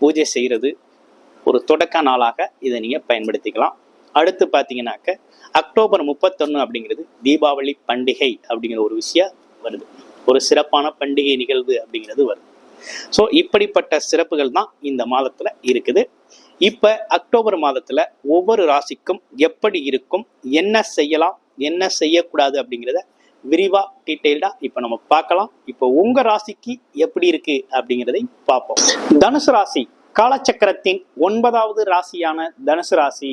பூஜை செய்கிறது ஒரு தொடக்க நாளாக இதை நீங்கள் பயன்படுத்திக்கலாம். அடுத்து பார்த்தீங்கன்னாக்க அக்டோபர் முப்பத்தொன்று அப்படிங்கிறது தீபாவளி பண்டிகை அப்படிங்கிற ஒரு விஷயம் வருது. ஒரு சிறப்பான பண்டிகை நிகழ்வு அப்படிங்கிறது வருது. ஸோ இப்படிப்பட்ட சிறப்புகள் தான் இந்த மாதத்தில் இருக்குது. இப்போ அக்டோபர் மாதத்தில் ஒவ்வொரு ராசிக்கும் எப்படி இருக்கும் என்ன செய்யலாம் என்ன செய்யக்கூடாது அப்படிங்கிறத விரிவா டீட்டெயில்டா இப்போ நம்ம பார்க்கலாம். இப்போ உங்க ராசிக்கு எப்படி இருக்கு அப்படிங்கிறதை பார்ப்போம். தனுசு ராசி காலச்சக்கரத்தின் ஒன்பதாவது ராசியான தனுசு ராசி.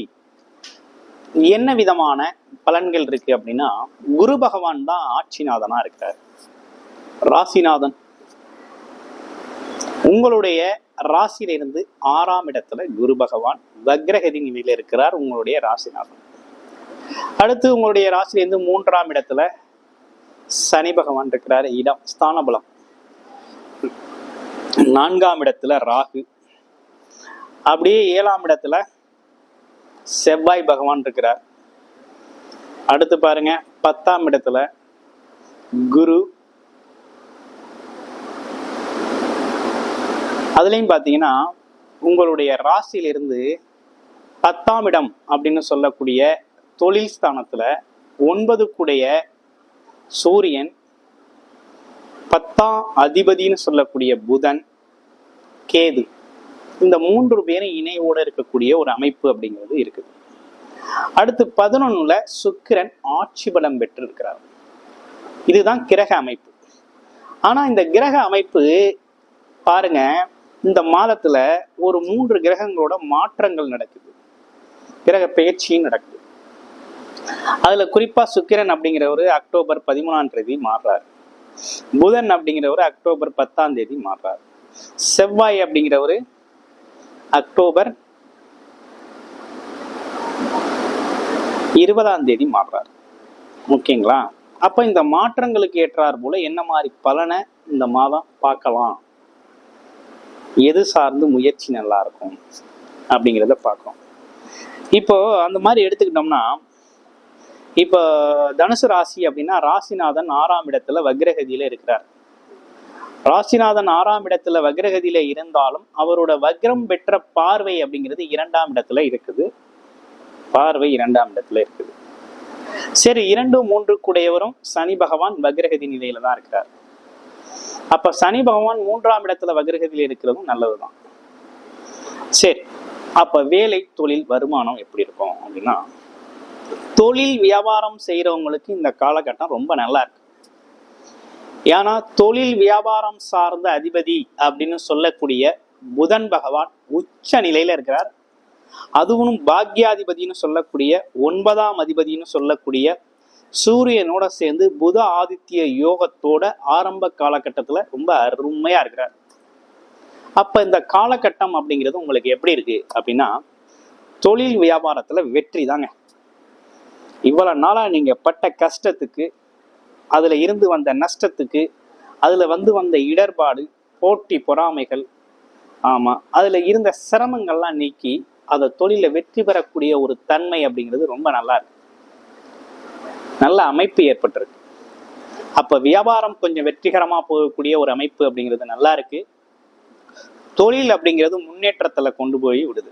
என்ன விதமான பலன்கள் இருக்கு அப்படின்னா குரு பகவான் தான் ஆட்சிநாதனா இருக்கார். ராசிநாதன். உங்களுடைய ராசியிலிருந்து ஆறாம் இடத்துல குரு பகவான் வக்ரகதி நிலையில இருக்கிறார் உங்களுடைய ராசிநாதன். அடுத்து உங்களுடைய ராசியிலிருந்து மூன்றாம் இடத்துல சனி பகவான் இருக்கிறார் இடம் ஸ்தானபலம். நான்காம் இடத்துல ராகு. அப்படியே ஏழாம் இடத்துல செவ்வாய் பகவான் இருக்கிறார். அடுத்து பாருங்க பத்தாம் இடத்துல குரு. அதுலயும் பாத்தீங்கன்னா உங்களுடைய ராசியிலிருந்து பத்தாம் இடம் அப்படின்னு சொல்லக்கூடிய தொழில் ஸ்தானத்துல ஒன்பதுக்குடைய சூரியன் பத்தாம் அதிபதினு சொல்லக்கூடிய புதன் கேது. இந்த மூன்று பேரும் இணையோட இருக்கக்கூடிய ஒரு அமைப்பு அப்படிங்கிறது இருக்குது. அடுத்து பதினொன்னுல சுக்கிரன் ஆட்சி பலம் பெற்று இருக்கிறார் இதுதான் கிரக அமைப்பு. ஆனா இந்த கிரக அமைப்பு பாருங்க இந்த மாதத்துல ஒரு மூன்று கிரகங்களோட மாற்றங்கள் நடக்குது. கிரக பெயர்ச்சியும் நடக்குது. அதுல குறிப்பா சுக்கிரன் அப்படிங்கிறவரு அக்டோபர் பதிமூணாம் தேதி மாறுறார். புதன் அப்படிங்கிறவரு அக்டோபர் பத்தாம் தேதி மாறுறார். செவ்வாய் அப்படிங்கிறவரு அக்டோபர் இருபதாம் தேதி மாறுறாரு. ஓகேங்களா? அப்போ இந்த மாற்றங்களுக்கு ஏற்றார் போல என்ன மாதிரி பலனை இந்த மாதம் பார்க்கலாம்? எது சார்ந்து முயற்சி நல்லா இருக்கும் அப்படிங்கிறத பார்க்கணும் இப்போ அந்த மாதிரி எடுத்துக்கிட்டோம்னா இப்போ தனுசு ராசி அப்படின்னா ராசிநாதன் ஆறாம் இடத்துல வக்ரகதியில இருக்கிறார். ராசிநாதன் ஆறாம் இடத்துல வக்ரகதியில இருந்தாலும் அவரோட வக்ரம் பெற்ற பார்வை அப்படிங்கிறது இரண்டாம் இடத்துல இருக்குது. பார்வை இரண்டாம் இடத்துல இருக்குது. சரி இரண்டு மூன்று கூடையவரும் சனி பகவான் வக்ரகதி நிலையில தான் இருக்கிறார். அப்ப சனி பகவான் மூன்றாம் இடத்துல வக்ரகதியில் இருக்கிறதும் நல்லதுதான். சரி அப்ப வேலை தொழில் வருமானம் எப்படி இருக்கும் அப்படின்னா தொழில் வியாபாரம் செய்யறவங்களுக்கு இந்த காலகட்டம் ரொம்ப நல்லா இருக்கு. ஏன்னா தொழில் வியாபாரம் சார்ந்த அதிபதி அப்படின்னு சொல்லக்கூடிய புதன் பகவான் உச்ச நிலையில இருக்கிறார். அதுவும் பாக்யாதிபதினு சொல்லக்கூடிய ஒன்பதாம் அதிபதினு சொல்லக்கூடிய சூரியனோட சேர்ந்து புத ஆதித்ய யோகத்தோட ஆரம்ப காலகட்டத்துல ரொம்ப அருமையா இருக்கிறார். அப்ப இந்த காலகட்டம் அப்படிங்கிறது உங்களுக்கு எப்படி இருக்கு அப்படின்னா தொழில் வியாபாரத்துல வெற்றி தாங்க. இவ்வளோ நாளாக நீங்கள் பட்ட கஷ்டத்துக்கு அதில் இருந்து வந்த நஷ்டத்துக்கு அதில் வந்து வந்த இடர்பாடு போட்டி பொறாமைகள் ஆமாம் அதில் இருந்த சிரமங்கள்லாம் நீக்கி அதை தொழிலில் வெற்றி பெறக்கூடிய ஒரு தன்மை அப்படிங்கிறது ரொம்ப நல்லா இருக்கு. நல்ல அமைப்பு ஏற்பட்டிருக்கு. அப்போ வியாபாரம் கொஞ்சம் வெற்றிகரமாக போகக்கூடிய ஒரு அமைப்பு அப்படிங்கிறது நல்லா இருக்கு. தொழில் அப்படிங்கிறது முன்னேற்றத்தில் கொண்டு போய் விடுது.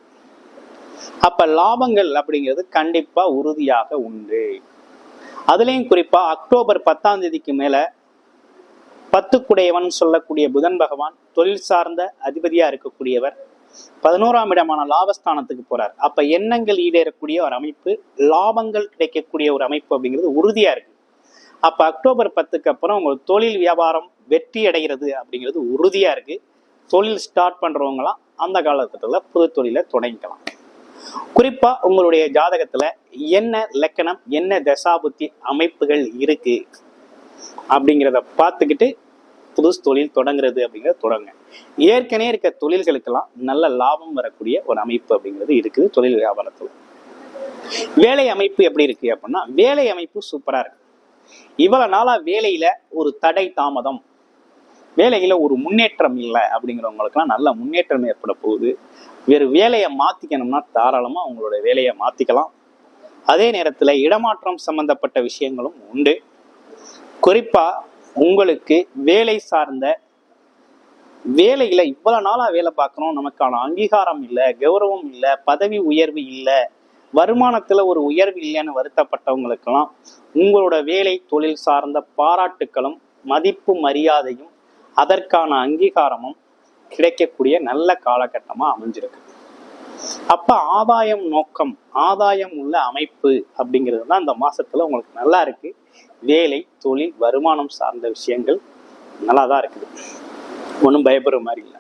அப்ப லாபங்கள் அப்படிங்கிறது கண்டிப்பா உறுதியாக உண்டு. அதுலயும் குறிப்பா அக்டோபர் பத்தாம் தேதிக்கு மேல பத்துக்குடையவன் சொல்லக்கூடிய புதன் பகவான் தொழில் சார்ந்த அதிபதியா இருக்கக்கூடியவர் பதினோராம் இடமான லாபஸ்தானத்துக்கு போறார். அப்ப எண்ணங்கள் ஈடேறக்கூடிய ஒரு அமைப்பு லாபங்கள் கிடைக்கக்கூடிய ஒரு அமைப்பு அப்படிங்கிறது உறுதியா இருக்கு. அப்ப அக்டோபர் பத்துக்கு அப்புறம் உங்களுக்கு தொழில் வியாபாரம் வெற்றி அடைகிறது அப்படிங்கிறது உறுதியா இருக்கு. தொழில் ஸ்டார்ட் பண்றவங்களாம் அந்த காலகட்டத்தில் புது தொழிலை தொடங்கிக்கலாம். குறிப்பா உங்களுடைய ஜாதகத்துல என்ன லக்கணம் என்ன தசாபுத்தி அமைப்புகள் இருக்கு? அப்படிங்கிறத பார்த்துக்கிட்டு புதுசு தொழில் தொடங்குறது அப்படிங்கிறத தொடங்க. ஏற்கனவே இருக்க தொழில்களுக்கெல்லாம் நல்ல லாபம் வரக்கூடிய ஒரு அமைப்பு அப்படிங்கிறது இருக்குது தொழில் வியாபாரத்துல. வேலை அமைப்பு எப்படி இருக்கு அப்படின்னா வேலை அமைப்பு சூப்பரா இருக்கு. இவ்வளவு நாளா வேலையில ஒரு தடை தாமதம் வேலையில ஒரு முன்னேற்றம் இல்லை அப்படிங்கிறவங்களுக்குலாம் நல்ல முன்னேற்றம் ஏற்பட போகுது. வேறு வேலையை மாத்திக்கணும்னா தாராளமா உங்களோட வேலையை மாத்திக்கலாம். அதே நேரத்துல இடமாற்றம் சம்பந்தப்பட்ட விஷயங்களும் உண்டு. குறிப்பா உங்களுக்கு வேலை சார்ந்த வேலையில இவ்வளவு நாளா வேலை பார்க்கணும் நமக்கான அங்கீகாரம் இல்லை கௌரவம் இல்லை பதவி உயர்வு இல்லை. வருமானத்துல ஒரு உயர்வு இல்லைன்னு வருத்தப்பட்டவங்களுக்கெல்லாம் உங்களோட வேலை தொழில் சார்ந்த பாராட்டுக்களும் மதிப்பு மரியாதையும் அதற்கான அங்கீகாரமும் கிடைக்கக்கூடிய நல்ல காலகட்டமா அமைஞ்சிருக்கு. அப்ப ஆதாயம் நோக்கம் ஆதாயம் உள்ள அமைப்பு அப்படிங்கிறது தான் இந்த மாசத்துல உங்களுக்கு நல்லா இருக்கு. வேலை தொழில் வருமானம் சார்ந்த விஷயங்கள் நல்லா தான் இருக்குது. ஒன்றும் பயப்படுற மாதிரி இல்லை.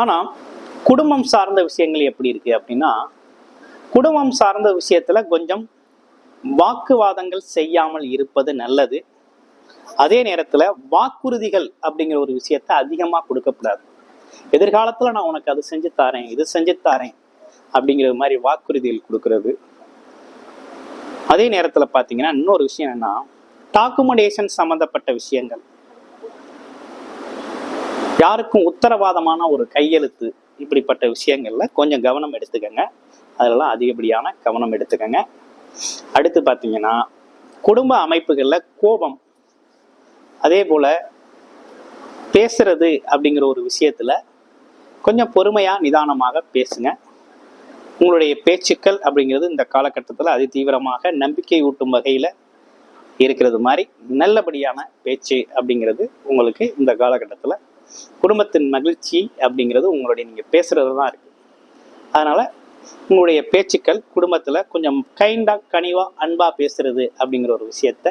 ஆனா குடும்பம் சார்ந்த விஷயங்கள் எப்படி இருக்கு அப்படின்னா குடும்பம் சார்ந்த விஷயத்துல கொஞ்சம் வாக்குவாதங்கள் செய்யாமல் இருப்பது நல்லது. அதே நேரத்துல வாக்குறுதிகள் அப்படிங்கிற ஒரு விஷயத்த அதிகமா கொடுக்கக்கூடாது. எதிர்காலத்துல நான் உனக்கு அது செஞ்சு தாரேன் இது செஞ்சு தாரேன் அப்படிங்கிற மாதிரி வாக்குறுதிகள் கொடுக்கறது. அதே நேரத்துல பாத்தீங்கன்னா இன்னொரு விஷயம் என்னன்னா டாக்குமெண்டேஷன் சம்பந்தப்பட்ட விஷயங்கள். யாருக்கும் உத்தரவாதமான ஒரு கையெழுத்து இப்படிப்பட்ட விஷயங்கள்ல கொஞ்சம் கவனம் எடுத்துக்கங்க. அதெல்லாம் அதிகப்படியான கவனம் எடுத்துக்கங்க. அடுத்து பார்த்தீங்கன்னா குடும்ப அமைப்புகள்ல கோபம் அதே போல் பேசுறது அப்படிங்கிற ஒரு விஷயத்தில் கொஞ்சம் பொறுமையாக நிதானமாக பேசுங்க. உங்களுடைய பேச்சுக்கள் அப்படிங்கிறது இந்த காலகட்டத்தில் அதி தீவிரமாக நம்பிக்கை ஊட்டும் வகையில் இருக்கிறது மாதிரி நல்லபடியான பேச்சு அப்படிங்கிறது உங்களுக்கு இந்த காலகட்டத்தில் குடும்பத்தின் மகிழ்ச்சி அப்படிங்கிறது உங்களுடைய நீங்கள் பேசுகிறது தான் இருக்குது அதனால் உங்களுடைய பேச்சுக்கள் குடும்பத்தில் கொஞ்சம் கைண்டாக கனிவாக அன்பாக பேசுறது அப்படிங்கிற ஒரு விஷயத்த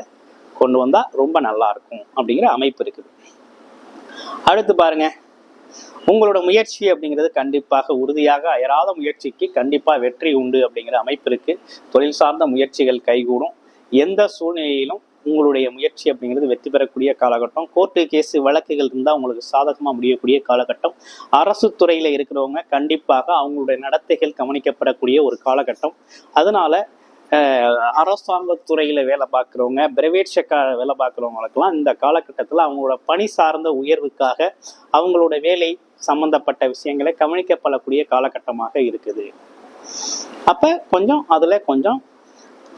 கொண்டு வந்தா ரொம்ப நல்லா இருக்கும் அப்படிங்கிற அமைப்பு இருக்குது. அடுத்து பாருங்க. உங்களோட முயற்சி அப்படிங்கிறது கண்டிப்பாக உறுதியாக அயராத முயற்சிக்கு கண்டிப்பா வெற்றி உண்டு அப்படிங்கிற அமைப்பு இருக்கு. தொழில் சார்ந்த முயற்சிகள் கைகூடும். எந்த சூழ்நிலையிலும் உங்களுடைய முயற்சி அப்படிங்கிறது வெற்றி பெறக்கூடிய காலகட்டம். கோர்ட்டு கேஸு வழக்குகள் இருந்தால் உங்களுக்கு சாதகமாக முடியக்கூடிய காலகட்டம். அரசு துறையில் இருக்கிறவங்க கண்டிப்பாக அவங்களுடைய நடத்தைகள் கவனிக்கப்படக்கூடிய ஒரு காலகட்டம். அதனால அரசாங்கத்துறையில் வேலை பார்க்குறவங்க பிரைவேட் செக்டார் வேலை பார்க்குறவங்களுக்கெல்லாம் இந்த காலகட்டத்தில் அவங்களோட பணி சார்ந்த உயர்வுக்காக அவங்களோட வேலை சம்பந்தப்பட்ட விஷயங்களை கவனிக்கப்படக்கூடிய காலகட்டமாக இருக்குது. அப்ப கொஞ்சம் அதுல கொஞ்சம்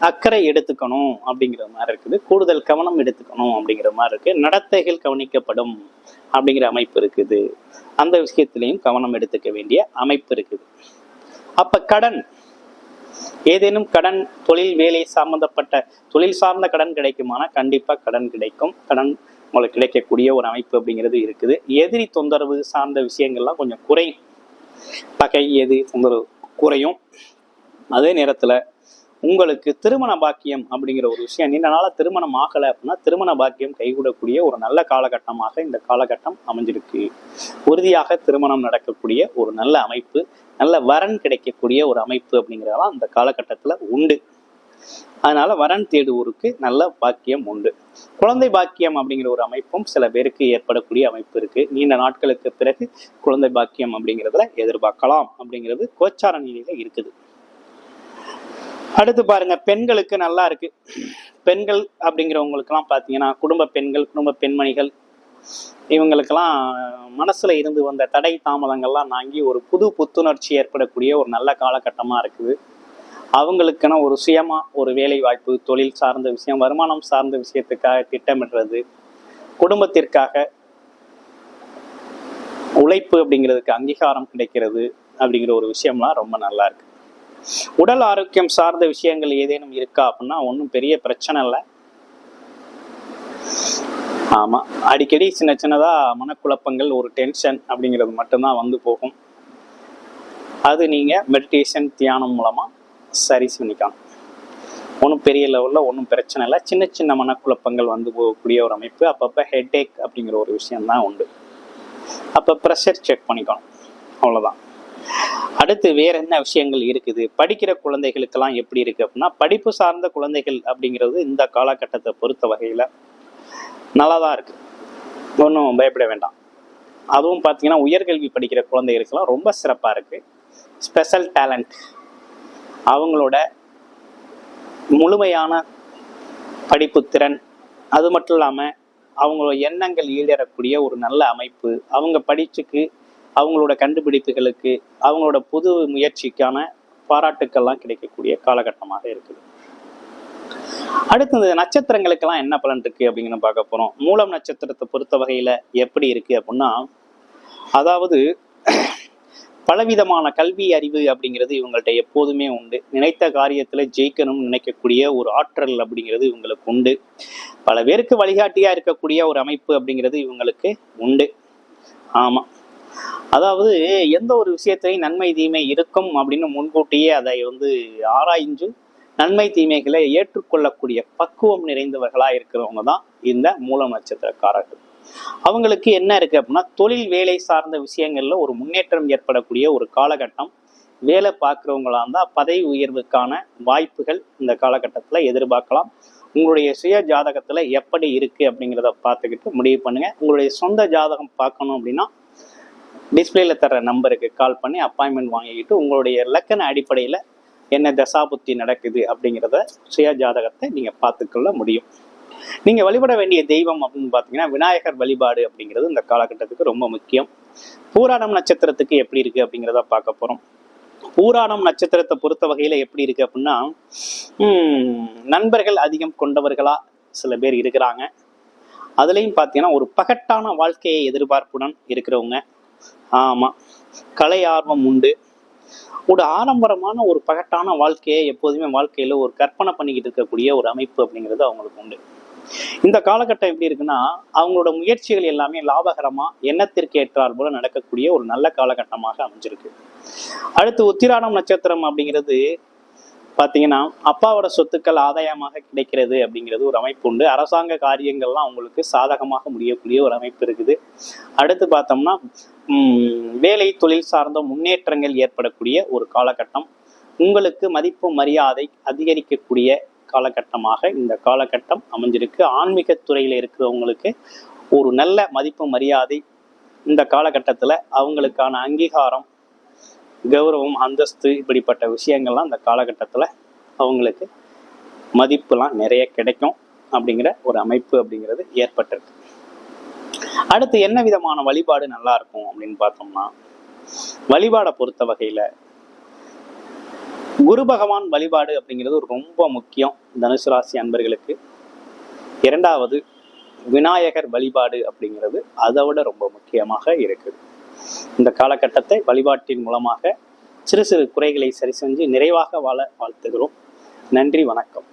அக்கறை எடுத்துக்கணும் அப்படிங்கிற மாதிரி இருக்குது. கூடுதல் கவனம் எடுத்துக்கணும் அப்படிங்கிற மாதிரி இருக்கு. நடத்தைகள் கவனிக்கப்படும் அப்படிங்கிற அமைப்பு இருக்குது. அந்த விஷயத்திலையும் கவனம் எடுத்துக்க வேண்டிய அமைப்பு இருக்குது. அப்ப கடன் ஏதேனும் கடன் தொழில் வேலை சம்பந்தப்பட்ட தொழில் சார்ந்த கடன் கிடைக்குமானா கண்டிப்பாக கடன் கிடைக்கும். கடன் உங்களுக்கு கிடைக்கக்கூடிய ஒரு அமைப்பு அப்படிங்கிறது இருக்குது. எதிரி தொந்தரவு சார்ந்த விஷயங்கள்லாம் கொஞ்சம் குறையும். பகை எது தொந்தரவு குறையும். அதே நேரத்தில் உங்களுக்கு திருமண பாக்கியம் அப்படிங்கிற ஒரு விஷயம் நீண்ட நாளாக திருமணம் ஆகலை அப்படின்னா திருமண பாக்கியம் கைகூடக்கூடிய ஒரு நல்ல காலகட்டமாக இந்த காலகட்டம் அமைஞ்சிருக்கு. உறுதியாக திருமணம் நடக்கக்கூடிய ஒரு நல்ல அமைப்பு நல்ல வரன் கிடைக்கக்கூடிய ஒரு அமைப்பு அப்படிங்கிறதெல்லாம் அந்த காலகட்டத்தில் உண்டு. அதனால வரன் தேடுவோருக்கு நல்ல பாக்கியம் உண்டு. குழந்தை பாக்கியம் அப்படிங்கிற ஒரு அமைப்பும் சில பேருக்கு ஏற்படக்கூடிய அமைப்பு இருக்கு. நீண்ட நாட்களுக்கு பிறகு குழந்தை பாக்கியம் அப்படிங்கிறதுல எதிர்பார்க்கலாம் அப்படிங்கிறது கோச்சார நிலையில இருக்குது. அடுத்து பாருங்க பெண்களுக்கு நல்லா இருக்கு. பெண்கள் அப்படிங்கிறவங்களுக்கெல்லாம் பார்த்தீங்கன்னா குடும்ப பெண்கள் குடும்ப பெண்மணிகள் இவங்களுக்கெல்லாம் மனசுல இருந்து வந்த தடை தாமதங்கள்லாம் நாங்கி ஒரு புது புத்துணர்ச்சி ஏற்படக்கூடிய ஒரு நல்ல காலகட்டமா இருக்குது. அவங்களுக்கான ஒரு சுயமா ஒரு வேலை வாய்ப்பு தொழில் சார்ந்த விஷயம் வருமானம் சார்ந்த விஷயத்துக்காக திட்டமிடுறது குடும்பத்திற்காக உழைப்பு அப்படிங்கிறதுக்கு அங்கீகாரம் கிடைக்கிறது அப்படிங்கிற ஒரு விஷயம்லாம் ரொம்ப நல்லா இருக்கு. உடல் ஆரோக்கியம் சார்ந்த விஷயங்கள் ஏதேனும் இருக்கா அப்படின்னா ஒன்றும் பெரிய பிரச்சனை இல்லை. ஆமா அடிக்கடி சின்ன சின்னதா மனக்குழப்பங்கள் ஒரு டென்ஷன் அப்படிங்கிறது மட்டும்தான் வந்து போகும். அது நீங்க மெடிடேஷன் தியானம் மூலமா சரி பண்ணிக்கலாம். ஒன்றும் பெரிய லெவலில் ஒன்றும் பிரச்சனை இல்லை. சின்ன சின்ன மனக்குழப்பங்கள் வந்து போகக்கூடிய ஒரு அமைப்பு. அப்பப்போ ஹெட்டேக் அப்படிங்கிற ஒரு விஷயம்தான் உண்டு. அப்போ ப்ரெஷர் செக் பண்ணிக்கணும். அவ்வளோதான் அடுத்து வேற என்ன விஷயங்கள் இருக்குது? படிக்கிற குழந்தைகளுக்கெல்லாம் எப்படி இருக்கு அப்படின்னா படிப்பு சார்ந்த குழந்தைகள் அப்படிங்கிறது இந்த காலகட்டத்தை பொறுத்த வகையில் நல்லா தான் இருக்கு. ஒன்றும் பயப்பட வேண்டாம். அதுவும் பார்த்தீங்கன்னா உயர்கல்வி படிக்கிற குழந்தைகளுக்கெல்லாம் ரொம்ப சிறப்பாக இருக்கு. ஸ்பெஷல் டேலண்ட் அவங்களோட முழுமையான படிப்பு திறன். அது மட்டும் இல்லாமல் அவங்களோட எண்ணங்கள் ஈடேறக்கூடிய ஒரு நல்ல அமைப்பு. அவங்க படிச்சுக்கு அவங்களோட கண்டுபிடிப்புகளுக்கு அவங்களோட புது முயற்சிக்கான பாராட்டுக்கள்லாம் கிடைக்கக்கூடிய காலகட்டமாக இருக்குது. அடுத்தது நட்சத்திரங்களுக்கெல்லாம் என்ன பலன் இருக்கு அப்படிங்கிற பார்க்க போறோம். மூலம் நட்சத்திரத்தை பொறுத்த வகையில எப்படி இருக்கு அப்படின்னா அதாவது பலவிதமான கல்வி அறிவு அப்படிங்கிறது இவங்கள்ட்ட எப்போதுமே உண்டு. நினைத்த காரியத்தில் ஜெயிக்கணும்னு நினைக்கக்கூடிய ஒரு ஆற்றல் அப்படிங்கிறது இவங்களுக்கு உண்டு. பல பேருக்கு வழிகாட்டியாக இருக்கக்கூடிய ஒரு அமைப்பு அப்படிங்கிறது இவங்களுக்கு உண்டு. ஆமாம் அதாவது எந்த ஒரு விஷயத்திலையும் நன்மை தீமை இருக்கும் அப்படின்னு முன்கூட்டியே அதை வந்து ஆராய்ஞ்சு நன்மை தீமைகளை ஏற்றுக்கொள்ளக்கூடிய பக்குவம் நிறைந்தவர்களா இருக்கிறவங்க தான் இந்த மூல நட்சத்திரக்காரர்கள். அவங்களுக்கு என்ன இருக்கு அப்படின்னா தொழில் வேலை சார்ந்த விஷயங்கள்ல ஒரு முன்னேற்றம் ஏற்படக்கூடிய ஒரு காலகட்டம். வேலை பார்க்குறவங்களா இருந்தால் பதவி உயர்வுக்கான வாய்ப்புகள் இந்த காலகட்டத்தில் எதிர்பார்க்கலாம். உங்களுடைய சுய ஜாதகத்தில் எப்படி இருக்கு அப்படிங்கிறத பார்த்துக்கிட்டு முடிவு பண்ணுங்க. உங்களுடைய சொந்த ஜாதகம் பார்க்கணும் அப்படின்னா டிஸ்பிளேல தர நம்பருக்கு கால் பண்ணி அப்பாயின்மெண்ட் வாங்கிக்கிட்டு உங்களுடைய லக்கண அடிப்படையில் என்ன தசாபுத்தி நடக்குது அப்படிங்கிறத சுய ஜாதகத்தை நீங்கள் பார்த்துக்கொள்ள முடியும். நீங்கள் வழிபட வேண்டிய தெய்வம் அப்படின்னு பார்த்தீங்கன்னா விநாயகர் வழிபாடு அப்படிங்கிறது இந்த காலகட்டத்துக்கு ரொம்ப முக்கியம். பூராடம் நட்சத்திரத்துக்கு எப்படி இருக்குது அப்படிங்கிறத பார்க்க போகிறோம் பூராடம் நட்சத்திரத்தை பொறுத்த வகையில் எப்படி இருக்குது அப்படின்னா நண்பர்கள் அதிகம் கொண்டவர்களாக சில பேர் இருக்கிறாங்க. அதுலேயும் பார்த்தீங்கன்னா ஒரு பகட்டான வாழ்க்கையை எதிர்பார்ப்புடன் இருக்கிறவங்க. ஆமாம் கலை ஆர்வம் உண்டு. ஒரு ஆடம்பரமான ஒரு பகட்டான வாழ்க்கையை எப்போதுமே வாழ்க்கையில ஒரு கற்பனை பண்ணிக்கிட்டு இருக்கக்கூடிய ஒரு அமைப்பு அப்படிங்கிறது அவங்களுக்கு உண்டு. இந்த காலகட்டம் எப்படி இருக்குன்னா அவங்களோட முயற்சிகள் எல்லாமே லாபகரமா எண்ணத்திற்கு ஏற்றார் போல நடக்கக்கூடிய ஒரு நல்ல காலகட்டமாக அமைஞ்சிருக்கு. அடுத்து உத்திராடம் நட்சத்திரம் அப்படிங்கிறது பார்த்தீங்கன்னா அப்பாவோட சொத்துக்கள் ஆதாயமாக கிடைக்கிறது அப்படிங்கிறது ஒரு அமைப்பு உண்டு. அரசாங்க காரியங்கள்லாம் அவங்களுக்கு சாதகமாக முடியக்கூடிய ஒரு அமைப்பு இருக்குது. அடுத்து பார்த்தோம்னா வேலை தொழில் சார்ந்த முன்னேற்றங்கள் ஏற்படக்கூடிய ஒரு காலகட்டம். உங்களுக்கு மதிப்பு மரியாதை அதிகரிக்கக்கூடிய காலகட்டமாக இந்த காலகட்டம் அமைஞ்சிருக்கு. ஆன்மீக துறையில் இருக்கிறவங்களுக்கு ஒரு நல்ல மதிப்பு மரியாதை இந்த காலகட்டத்தில் அவங்களுக்கான அங்கீகாரம் கௌரவம் அந்தஸ்து இப்படிப்பட்ட விஷயங்கள்லாம் அந்த காலகட்டத்தில் அவங்களுக்கு மதிப்புலாம் நிறைய கிடைக்கும் அப்படிங்கிற ஒரு அமைப்பு அப்படிங்கிறது ஏற்பட்டிருக்கு. அடுத்து என்ன விதமான வழிபாடு நல்லா இருக்கும் அப்படின்னு பார்த்தோம்னா வழிபாடை பொறுத்த வகையில் குரு பகவான் வழிபாடு அப்படிங்கிறது ரொம்ப முக்கியம் தனுசு ராசி அன்பர்களுக்கு. இரண்டாவது விநாயகர் வழிபாடு அப்படிங்கிறது அதை விட ரொம்ப முக்கியமாக இருக்குது. இந்த காலகட்டத்தை வழிபாட்டின் மூலமாக சிறு சிறு குறைகளை சரி செஞ்சு நிறைவாக வாழ வாழ்த்துகிறோம். நன்றி வணக்கம்.